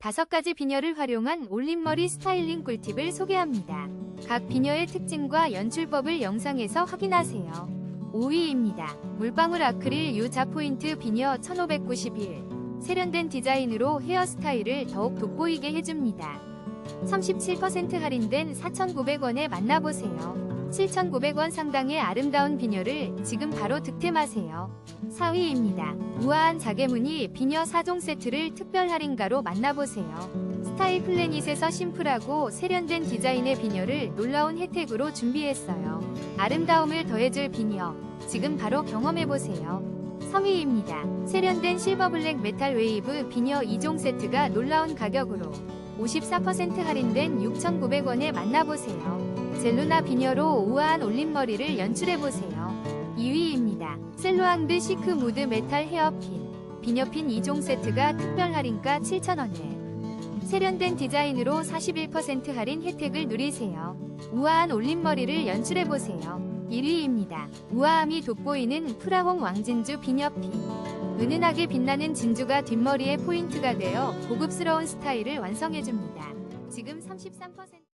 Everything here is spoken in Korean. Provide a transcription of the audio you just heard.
다섯 가지 비녀를 활용한 올림머리 스타일링 꿀팁을 소개합니다. 각 비녀의 특징과 연출법을 영상에서 확인하세요. 5위입니다. 물방울 아크릴 유자 포인트 비녀 1591. 세련된 디자인으로 헤어스타일을 더욱 돋보이게 해줍니다. 37% 할인된 4,900원에 만나보세요. 7,900원 상당의 아름다운 비녀를 지금 바로 득템하세요. 4위입니다. 우아한 자개무늬 비녀 4종 세트를 특별 할인가로 만나보세요. 스타일 플래닛에서 심플하고 세련된 디자인의 비녀를 놀라운 혜택으로 준비했어요. 아름다움을 더해줄 비녀, 지금 바로 경험해보세요. 3위입니다. 세련된 실버 블랙 메탈 웨이브 비녀 2종 세트가 놀라운 가격으로 54% 할인된 6,900원에 만나보세요. 젤루나 비녀로 우아한 올림머리를 연출해보세요. 2위입니다. 셀로앙드 시크 무드 메탈 헤어핀 비녀핀 2종 세트가 특별 할인가 7,000원에 세련된 디자인으로 41% 할인 혜택을 누리세요. 우아한 올림머리를 연출해보세요. 1위입니다. 우아함이 돋보이는 프라홍 왕진주 비녀핀 은은하게 빛나는 진주가 뒷머리에 포인트가 되어 고급스러운 스타일을 완성해줍니다. 지금 33%